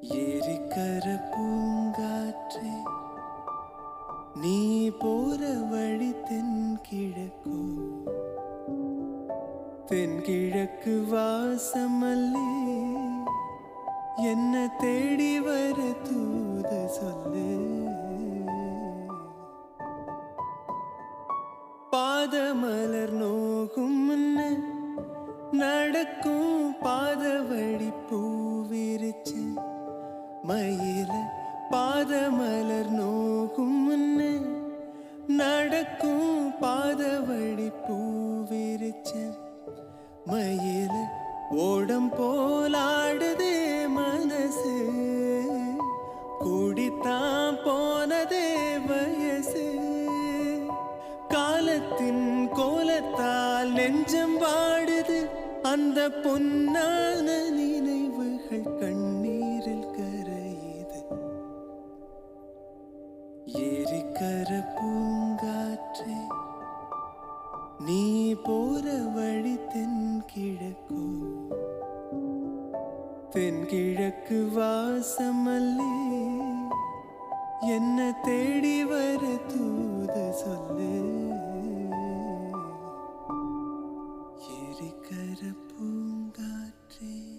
ஏரிக்கர பூங்காற்றே நீ போற வழி தென்கிழக்கோ. தென்கிழக்கு வாசமல்லே என்ன தேடி வர தூத சொல்லு. பாதமலர் நோகும் முன்ன நடக்கும் பாத வழி பூவிரிச்சு மயில பாதமலர் நோகும் முன்ன நடக்கும் பாத வழி பூவிரிச்சு மயில ஓடம் போலாடுதே மனசு. கூடித்தான் போனதே வயசு. காலத்தின் கோலத்தால் நெஞ்சம் வாடுது. அந்த பொன்னான நினைவுகள் கண்ணீரில் எரிக்கர பூங்காற்றே நீ போற வழி தென்கிழக்கோ. தென்கிழக்கு வாசமல்லே என்ன தேடி வர தூது சொல்லு. எரிக்கர பூங்காற்றே.